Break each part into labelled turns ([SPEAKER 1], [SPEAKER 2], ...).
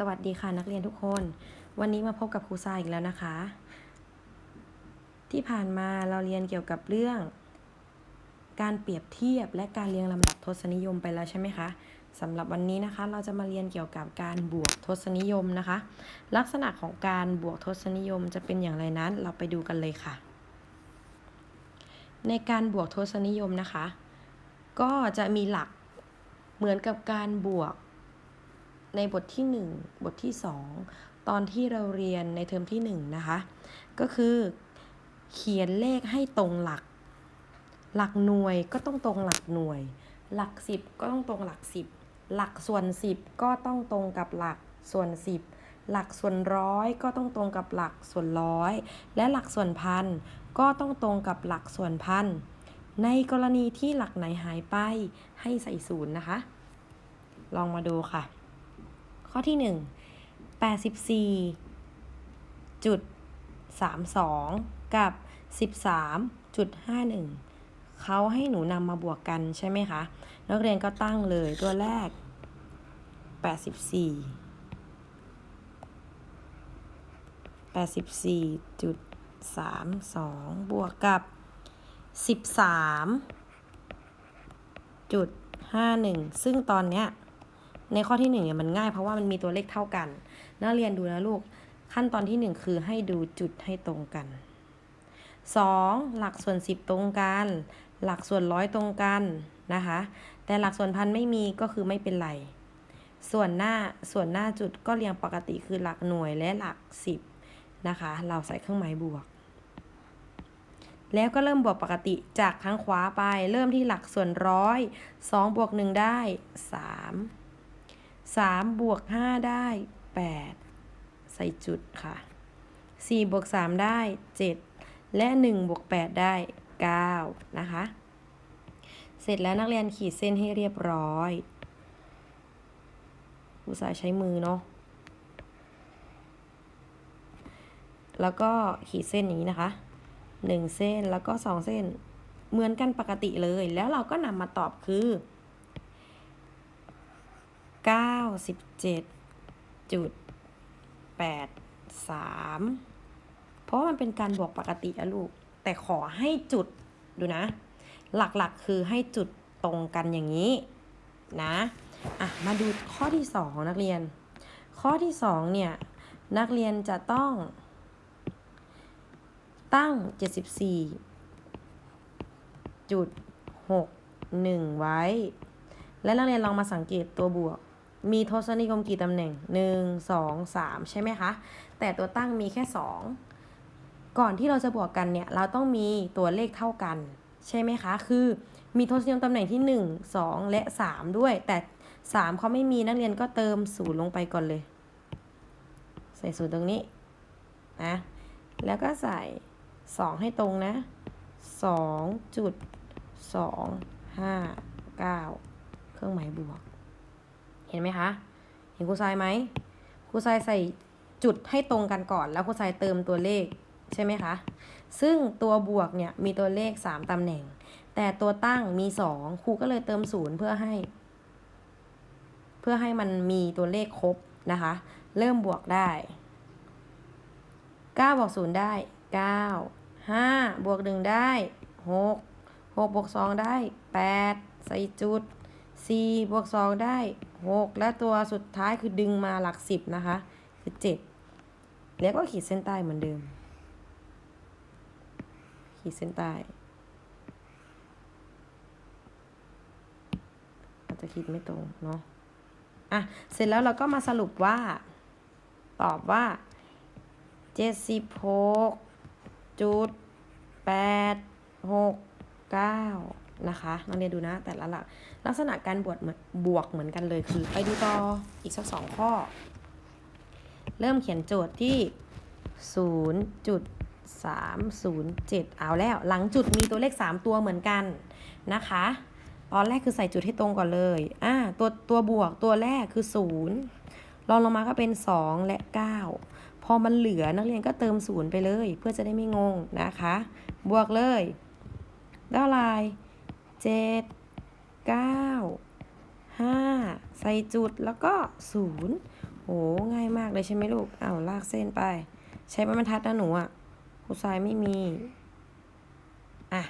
[SPEAKER 1] สวัสดีค่ะนักเรียนทุกคน วันนี้มาพบกับครูทรายอีกแล้วนะคะ ที่ผ่านมาเราเรียนเกี่ยวกับเรื่อง การเปรียบเทียบและการเรียงลำดับทศนิยมไปแล้วใช่ไหมคะสำหรับวันนี้นะคะ เราจะมาเรียนเกี่ยวกับการบวกทศนิยมนะคะ ลักษณะของการบวกทศนิยมจะเป็นอย่างไรนั้น เราไปดูกันเลยค่ะ ในการบวกทศนิยมนะคะ ก็จะมีหลักเหมือนกับการบวก ในบทที่ 1 บทที่ 2 ตอนที่เราเรียนในเทอมที่ 1 นะคะ ก็คือเขียนเลขให้ตรงหลัก หลักหน่วยก็ต้องตรงหลักหน่วย หลัก 10 ก็ต้องตรงหลัก 10 หลักส่วน 10 ก็ต้องตรงกับหลักส่วน 10 หลักส่วนร้อยก็ต้องตรงกับหลักส่วนร้อย และหลักส่วนพันก็ต้องตรงกับหลักส่วนพันในกรณีที่หลักไหนหายไปให้ใส่ศูนย์นะคะ ลองมาดูค่ะ ข้อที่ 1 84จุด32 กับ 13จุด51 เขาให้หนูนำมาบวกกันใช่ไหมคะ นักเรียนก็ตั้งเลยตัวแรก 84 84จุด32 บวกกับ 13จุด51 ซึ่งตอนเนี้ย ในข้อที่1เนี่ยมันง่ายเพราะว่ามันมีตัวเลขเท่ากันนักเรียนดูนะลูกขั้นตอนที่ 1 คือให้ดูจุดให้ตรงกัน 2. หลักส่วน 10 ตรงกัน หลักส่วนร้อยตรงกันนะคะ แต่หลักส่วนพันไม่มีก็คือไม่เป็นไร ส่วนหน้าส่วนหน้าจุดก็เรียงปกติคือหลักหน่วยและหลัก 10นะคะ เราใส่เครื่องหมายบวก แล้วก็เริ่มบวกปกติจากทางขวาไป เริ่มที่หลักส่วนร้อย2บวก1ได้ 3 3 บวก 5 ได้ 8 ใส่จุดค่ะ 4 บวก 3 ได้ 7 และ 1 บวก 8 ได้ 9 นะคะ เสร็จแล้วนักเรียนขีดเส้นให้เรียบร้อย อุตส่าห์ใช้มือเนาะ แล้วก็ขีดเส้นอย่างนี้นะคะ 1 เส้นแล้วก็ 2 เส้น เหมือนกันปกติเลย แล้วเราก็นำมาตอบคือ 97จุด83เพราะว่ามันเป็นการบวกปกติอะลูก แต่ขอให้จุดดูนะ หลักๆคือให้จุดตรงกันอย่างนี้นะอะมาดูข้อที่2นักเรียน ข้อที่2เนี่ย นักเรียนจะต้อง ตั้ง74จุด61ไว้ และนักเรียนลองมาสังเกตตัวบวก มีทศนิยมกี่ตำแหน่ง 1 2 3 ใช่ไหมคะ แต่ตัวตั้งมีแค่ 2 ก่อนที่เราจะบวกกันเนี่ยเราต้องมีตัวเลขเท่ากัน ใช่ไหมคะ คือมีทศนิยมตำแหน่งที่ 1 2 และ 3 ด้วย แต่ 3เขาไม่มีนักเรียนก็เติมศูนย์ลงไปก่อนเลย ใส่ศูนย์ตรงนี้นะแล้วก็ใส่ 2 ให้ตรงนะ2จุด2 5 9 เครื่องหมายบวก ห็นไหมคะ เห็นครูทรายไหมครูทรายใส่จุดให้ตรงกันก่อน แล้วครูทรายเติมตัวเลขใช่ไหมคะ ซึ่งตัวบวกเนี่ยมีตัวเลข 3ตำแหน่ง แต่ตัวตั้งมี 2 ครูก็เลยเติมศูนย์เพื่อให้ เพื่อให้มันมีตัวเลขครบนะคะ เริ่มบวกได้9บวก0ได้9 5บวก1ได้ 6 6บวก2ได้ 8 ใส่จุด 4 บวก2ได้ 6 และตัวสุดท้ายคือดึงมาหลัก 10 นะคะ คือ 7 แล้วก็ขีดเส้นใต้เหมือนเดิม ขีดเส้นใต้อาจจะคิดไม่ตรงเนาะอะ เสร็จแล้วเราก็มาสรุปว่า ตอบว่า 76จุด8 6 9 นะคะนักเรียนดูนะ แต่ละหลัก ลักษณะการบวกเหมือนบวกเหมือนกันเลยคือ ไปดูต่ออีกสักสองข้อ เริ่มเขียนโจทย์ที่ 0.307 เอาแล้ว หลังจุดมีตัวเลข 3 ตัวเหมือนกันนะคะ ตอนแรกคือใส่จุดให้ตรงก่อนเลยอ่าตัวตัวบวกตัวแรกคือ 0 ลองลงมาก็เป็น 2 และ 9 พอมันเหลือนักเรียนก็เติม 0 ไปเลย เพื่อจะได้ไม่งงนะคะ บวกเลยได้อะไร เจ็ดเก้าห้าใส่จุดแล้วก็ศูนย์โหง่ายมากเลยใช่ไหมลูกเอ้าลากเส้นไป ใช้บรรทัดนะหนูอะครูทรายไม่มี อะ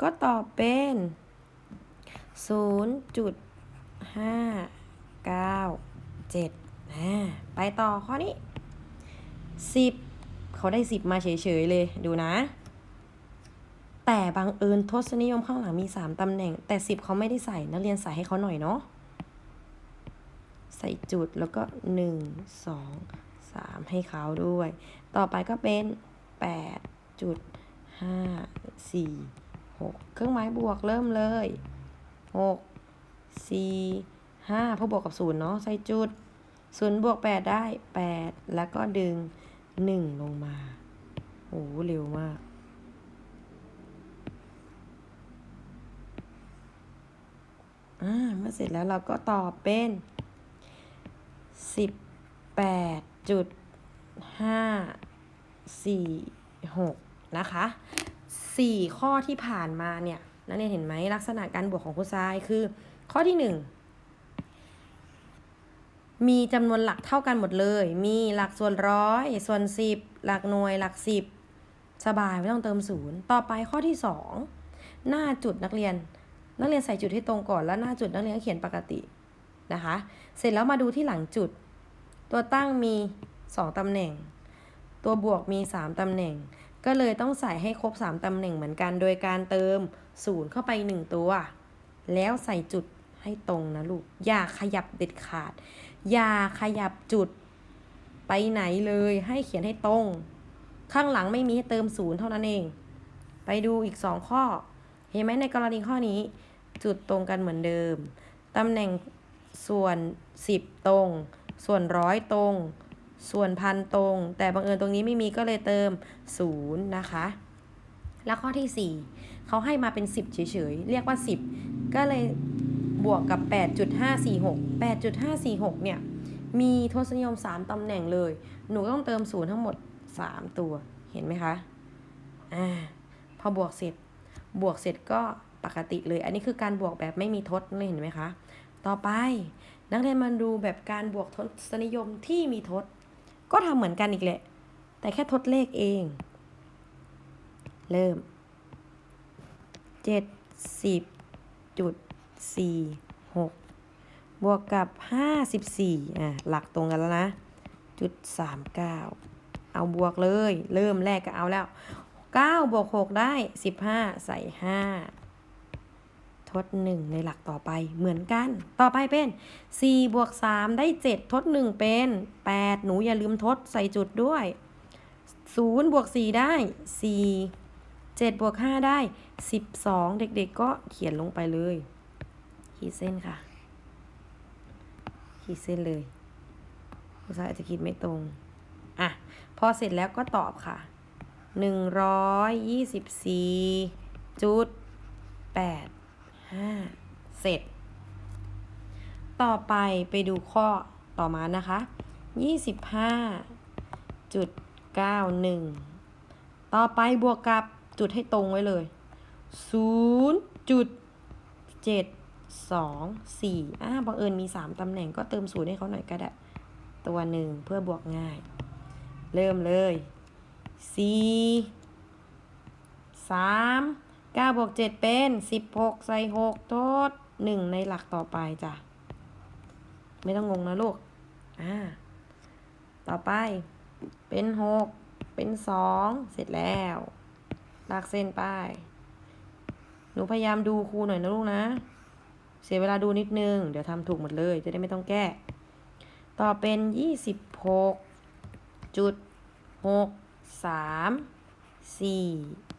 [SPEAKER 1] ก็ตอบเป็นศูนย์จุดห้าเก้าเจ็ดไปต่อข้อนี้สิบเขาได้สิบมาเฉยๆเลยดูนะ แต่บังเอิญทศนิยมข้างหลังมีสามตำแหน่ง แต่สิบเขาไม่ได้ใส่นักเรียนใส่ให้เขาหน่อยเนาะใส่จุดแล้วก็หนึ่งสองสามให้เขาด้วย ต่อไปก็เป็นแปดจุดห้าสี่หกเครื่องหมายบวกเริ่มเลยหกสี่ห้าพอบวกกับศูนย์เนาะใส่จุดศูนย์บวกแปดได้แปดแล้วก็ดึงหนึ่งลงมาโอ้เร็วมาก อ่า เมื่อเสร็จแล้วเราก็ตอบเป็นสิบแปดจุดห้าสี่หกนะคะสี่ข้อที่ผ่านมาเนี่ยนักเรียนเห็นไหมลักษณะการบวกของครูทรายคือ ข้อที่หนึ่งมีจำนวนหลักเท่ากันหมดเลย มีหลักส่วนร้อยส่วนสิบหลักหน่วยหลักสิบสบายไม่ต้องเติมศูนย์ต่อไปข้อที่สองหน้าจุดนักเรียน นักเรียนใส่จุดให้ตรงก่อนแล้วหน้าจุดนักเรียนเขียนปกตินะคะ เสร็จแล้วมาดูที่หลังจุด ตัวตั้งมี 2 ตำแหน่ง ตัวบวกมี 3 ตำแหน่ง ก็เลยต้องใส่ให้ครบ 3 ตำแหน่งเหมือนกันโดยการเติม 0 เข้าไป 1 ตัว แล้วใส่จุดให้ตรงนะลูก อย่าขยับเด็ดขาด อย่าขยับจุดไปไหนเลยให้เขียนให้ตรง ข้างหลังไม่มีให้เติมศูนย์เท่านั้นเอง ไปดูอีก 2 ข้อ เห็นไหมในกรณีข้อนี้ จุดตรงกันเหมือนเดิม ตำแหน่งส่วน 10 ตรง ส่วนร้อยตรง ส่วนพันตรง แต่บังเอิญตรงนี้ไม่มีก็เลยเติม 0 นะคะ แล้วข้อที่ 4 เขาให้มาเป็น 10 เฉยๆ เรียกว่า 10 ก็เลยบวกกับ 8.546 8.546 เนี่ย มีทศนิยม 3 ตำแหน่งเลย หนูต้องเติม 0 ทั้งหมด 3 ตัว เห็นไหมคะ อ่า พอบวกเสร็จ บวกเสร็จก็ ปกติเลย อันนี้คือการบวกแบบไม่มีทศเลยเห็นไหมคะ ต่อไป นักเรียนมาดูแบบการบวกทศนิยมที่มีทศ ก็ทำเหมือนกันอีกแหละ แต่แค่ทดเลขเอง เริ่มเจ็ดสิบจุดสี่หกบวกกับห้าสิบสี่อะหลักตรงกันแล้วนะจุดสามเก้าเอาบวกเลย เริ่มแรกก็เอาแล้วเก้าบวกหกได้สิบห้าใส่ห้า ทดหนึ่งในหลักต่อไปเหมือนกัน ต่อไปเป็นสี่บวกสามได้เจ็ดทดหนึ่งเป็นแปดหนูอย่าลืมทดใส่จุดด้วยศูนย์บวกสี่ได้สี่เจ็ดบวกห้าได้สิบสองเด็กๆก็เขียนลงไปเลย ขีดเส้นค่ะ ขีดเส้นเลยภาษาอาจจะคิดไม่ตรง อะ พอเสร็จแล้วก็ตอบค่ะห ห้าเสร็จ ต่อไปไปดูข้อต่อมานะคะยี่สิบห้าจุดเก้าหนึ่งต่อไปบวกกับจุดให้ตรงไว้เลยศูนย์จุดเจ็ดสองสี่อ่าบังเอิญมีสามตำแหน่งก็เติมศูนย์ให้เขาหน่อยก็ได้ ตัวหนึ่งเพื่อบวกง่าย เริ่มเลยสี่สามเก้าบวกเจ็ดเป็นสิบหกใส่หกโทษหนึ่งในหลักต่อไปจ้ะ ไม่ต้องงงนะลูก อ่า ต่อไป เป็นหกเป็นสองเสร็จแล้ว ลากเส้นไป หนูพยายามดูครูหน่อยนะลูกนะ เสียเวลาดูนิดนึง เดี๋ยวทำถูกหมดเลย จะได้ไม่ต้องแก้ ต่อเป็นยี่ สี่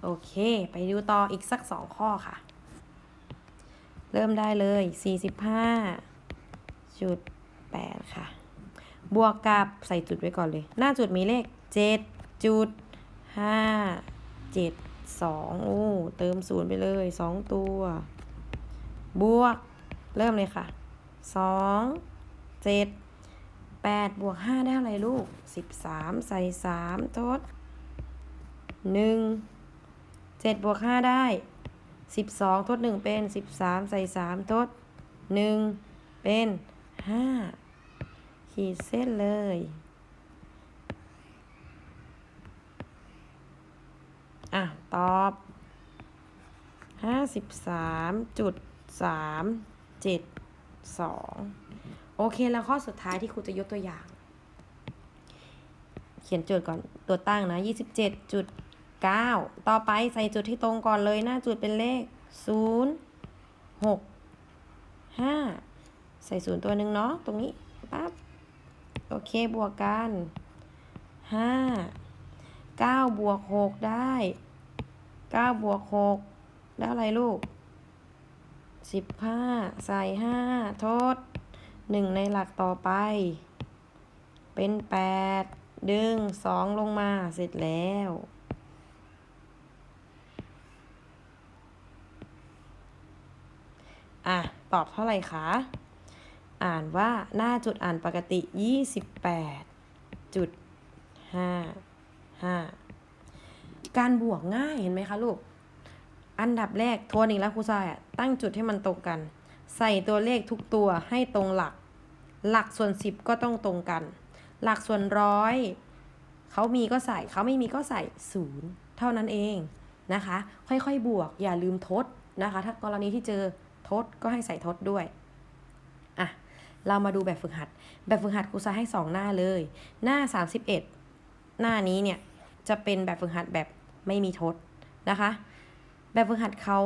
[SPEAKER 1] โอเค ไปดูต่ออีกสักสองข้อค่ะ เริ่มได้เลยสี่สิบห้าจุดแปดค่ะ บวกกับใส่จุดไว้ก่อนเลย หน้าจุดมีเลขเจ็ดจุดห้าเจ็ดสองโอ้ เติมศูนย์ไปเลยสองตัว บวก เริ่มเลยค่ะสองเจ็ดแปดบวกห้าได้อะไรลูกสิบสามใส่สามทด หนึ่งเจ็ดบวกห้าได้สิบสองทดหนึ่งเป็นสิบสามใส่สามทดหนึ่งเป็นห้าขีดเส้นเลย อะ ตอบห้าสิบสามจุดสามเจ็ดสองโอเค แล้วข้อสุดท้ายที่ครูจะยกตัวอย่าง เขียนโจทย์ก่อนตัวตั้งนะยี่ สิบเก้าต่อไปใส่จุดที่ตรงก่อนเลยหน้าจุดเป็นเลขศูนย์หกห้าใส่ศูนย์ตัวหนึ่งเนาะตรงนี้ปั๊บโอเคบวกกันห้าเก้าบวกหกได้เก้าบวกหกได้อะไรลูกสิบห้าใส่ห้าทดหนึ่งในหลักต่อไป เป็นแปดดึงสองลงมาเสร็จแล้ว อะ ตอบเท่าไหร่คะ อ่านว่าหน้าจุดอ่านปกติ 28จุด5 5 การบวกง่ายเห็นไหมคะลูก อันดับแรกทวนอีกแล้วครูทรายอะตั้งจุดให้มันตรงกัน ใส่ตัวเลขทุกตัวให้ตรงหลัก หลักส่วน 10 ก็ต้องตรงกัน หลักส่วนร้อยเขามีก็ใส่เขาไม่มีก็ใส่ศูนย์เท่านั้นเองนะคะ ค่อยๆ บวกอย่าลืมทดนะคะ ถ้ากรณีที่เจอ ทดก็ให้ใส่ทดด้วยอะเรามาดูแบบฝึกหัด แบบฝึกหัดครูซาให้ 2 หน้าเลย หน้า 31 หน้านี้เนี่ยจะเป็นแบบฝึกหัดแบบไม่มีทดนะคะ แบบฝึกหัดเขา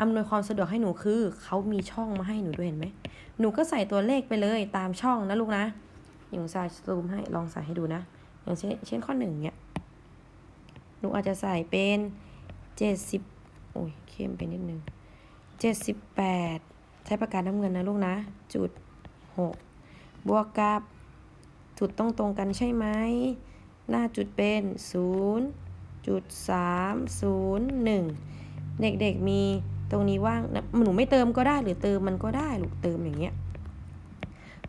[SPEAKER 1] อำนวยความสะดวกให้หนูคือเขามีช่องมาให้หนูด้วยเห็นไหมหนูก็ใส่ตัวเลขไปเลยตามช่องนะลูกนะอย่างซาซูมให้ลองใส่ให้ดูนะ อย่างเช่นเช่นข้อหนึ่งเนี่ยหนูอาจจะใส่เป็นเจ็ดสิบโอ้ยเข้มไปนิดนึง เจ็ดสิบแปดใช้ปากกาน้ำเงินนะลูกนะ จุดหกบวกกับจุดต้องตรงกันใช่ไหม หน้าจุดเป็นศูนย์จุดสามศูนย์หนึ่งเด็กๆมีตรงนี้ว่างนะหนูไม่เติมก็ได้หรือเติมมันก็ได้ลูกเติมอย่างเงี้ย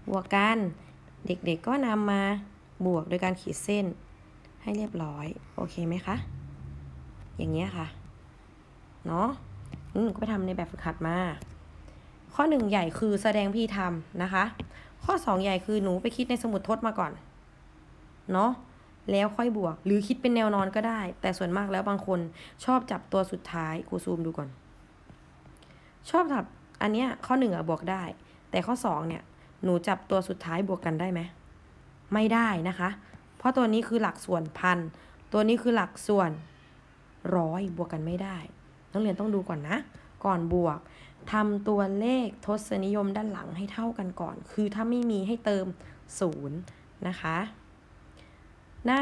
[SPEAKER 1] บวกกัน เด็กๆก็นำมาบวกโดยการขีดเส้นให้เรียบร้อย โอเคไหมคะ อย่างเงี้ยค่ะ เนาะ อืมก็ไปทำในแบบฝึกหัดมา ข้อหนึ่งใหญ่คือแสดงพี่ทำนะคะ ข้อสองใหญ่คือหนูไปคิดในสมุดทดมาก่อน เนาะแล้วค่อยบวก หรือคิดเป็นแนวนอนก็ได้ แต่ส่วนมากแล้วบางคนชอบจับตัวสุดท้ายครูซูมดูก่อน ชอบจับอันเนี้ยข้อหนึ่งอะบวกได้ แต่ข้อสองเนี่ยหนูจับตัวสุดท้ายบวกกันได้ไหมไม่ได้นะคะ เพราะตัวนี้คือหลักส่วนพัน ตัวนี้คือหลักส่วนร้อยบวกกันไม่ได้ นักเรียนต้องดูก่อนนะ ก่อนบวกทำตัวเลขทศนิยมด้านหลังให้เท่ากันก่อน คือถ้าไม่มีให้เติมศูนย์นะคะ หน้า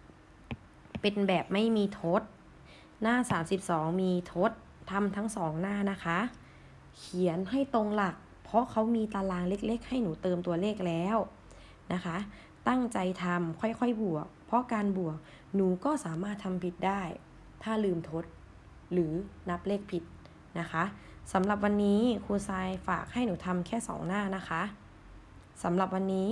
[SPEAKER 1] 31 เป็นแบบไม่มีทดหน้า 32 มีทดทำทั้งสองหน้านะคะ เขียนให้ตรงหลัก เพราะเขามีตารางเล็กๆ ให้หนูเติมตัวเลขแล้วนะคะ ตั้งใจทำค่อยๆบวก เพราะการบวกหนูก็สามารถทำผิดได้ ถ้าลืมทด หรือนับเลขผิดนะคะสำหรับวันนี้ครูทรายฝากให้หนูทำแค่ 2 หน้านะคะสำหรับวันนี้